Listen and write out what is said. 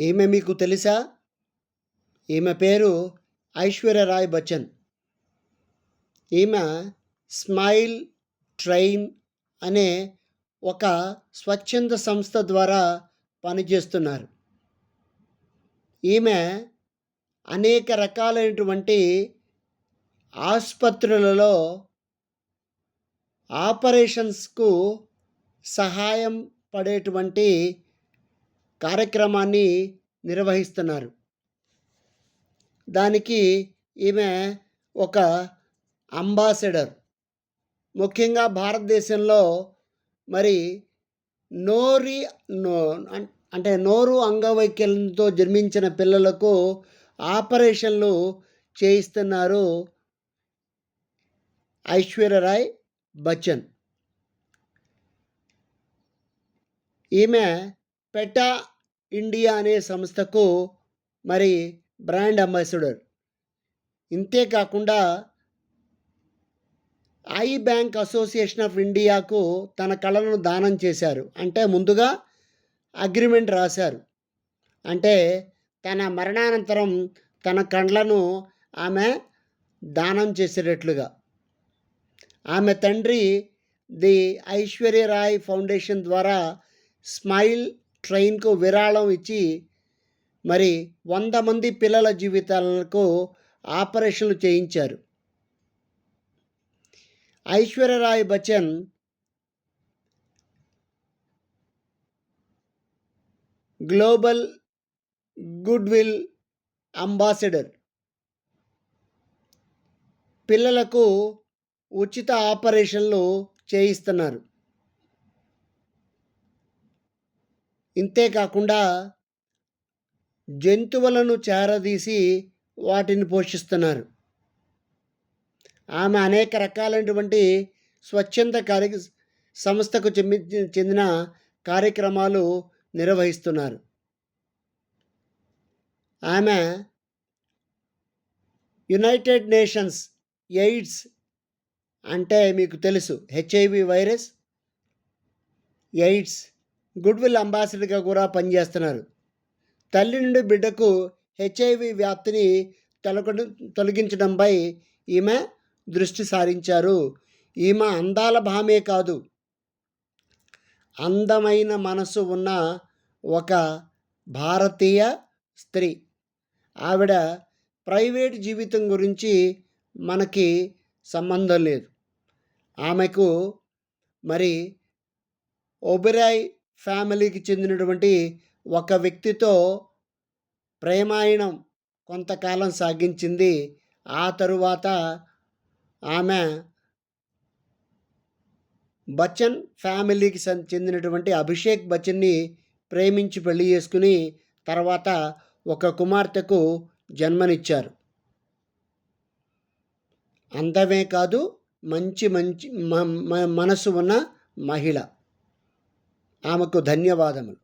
ఈమె మీకు తెలుసా? ఈమె పేరు? ఐశ్వర్య రాయ్ బచ్చన్. ఈమె స్మైల్ ట్రైన్ అనే ఒక స్వచ్ఛంద సంస్థ ద్వారా పనిచేస్తున్నారు. ఈమె అనేక రకాలైనటువంటి ఆసుపత్రులలో ఆపరేషన్స్కు సహాయం పడేటువంటి కార్యక్రమాన్ని నిర్వహిస్తున్నారు. దానికి ఈమె ఒక అంబాసిడర్. ముఖ్యంగా భారతదేశంలో మరి నోరి నో అంటే నోరు అంగవైకల్యంతో జన్మించిన పిల్లలకు ఆపరేషన్లు చేయిస్తున్నారు ఐశ్వర్యరాయ్ బచ్చన్. ఈమె పెటా ఇండియా అనే సంస్థకు మరి బ్రాండ్ అంబాసిడర్. ఇంతే కాకుండా ఐ బ్యాంక్ అసోసియేషన్ ఆఫ్ ఇండియాకు తన కళలను దానం చేశారు. అంటే ముందుగా అగ్రిమెంట్ రాశారు. అంటే తన మరణానంతరం తన కళ్ళను ఆమె దానం చేసేటట్లుగా. ఆమె తండ్రి ది ఐశ్వర్యరాయ్ ఫౌండేషన్ ద్వారా స్మైల్ ట్రైన్కు విరాళం ఇచ్చి మరి వంద మంది పిల్లల జీవితాలకు ఆపరేషన్లు చేయించారు. Aishwarya Rai Bachchan global good will ambassador. పిల్లలకు ఉచిత ఆపరేషన్లు చేయిస్తున్నారు. ఇంతేకాకుండా జంతువులను చేరదీసి వాటిని పోషిస్తున్నారు. ఆమె అనేక రకాలైనటువంటి స్వచ్ఛంద కార్య సంస్థకు చెంది- చెందిన కార్యక్రమాలు నిర్వహిస్తున్నారు. ఆమె యునైటెడ్ నేషన్స్ ఎయిడ్స్ అంటే మీకు తెలుసు HIV virus AIDS good will అంబాసిడర్గా కూడా పనిచేస్తున్నారు. తల్లి నుండి బిడ్డకు హెచ్ఐవి వ్యాప్తిని తొలగ తొలగించడంపై ఈమె దృష్టి సారించారు. ఈమె అందాల భామే కాదు అందమైన మనసు ఉన్న ఒక భారతీయ స్త్రీ. ఆవిడ ప్రైవేట్ జీవితం గురించి మనకి సంబంధం లేదు. ఆమెకు మరి ఒబెరాయ్ ఫ్యామిలీకి చెందినటువంటి ఒక వ్యక్తితో ప్రేమాయణం కొంతకాలం సాగించింది. ఆ తరువాత ఆమె బచ్చన్ ఫ్యామిలీకి చెందినటువంటి అభిషేక్ బచ్చన్ని ప్రేమించి పెళ్ళి చేసుకుని తర్వాత ఒక కుమార్తెకు జన్మనిచ్చారు. అందమే కాదు మంచి మంచి మనసు ఉన్న మహిళ. ఆమెకు ధన్యవాదములు.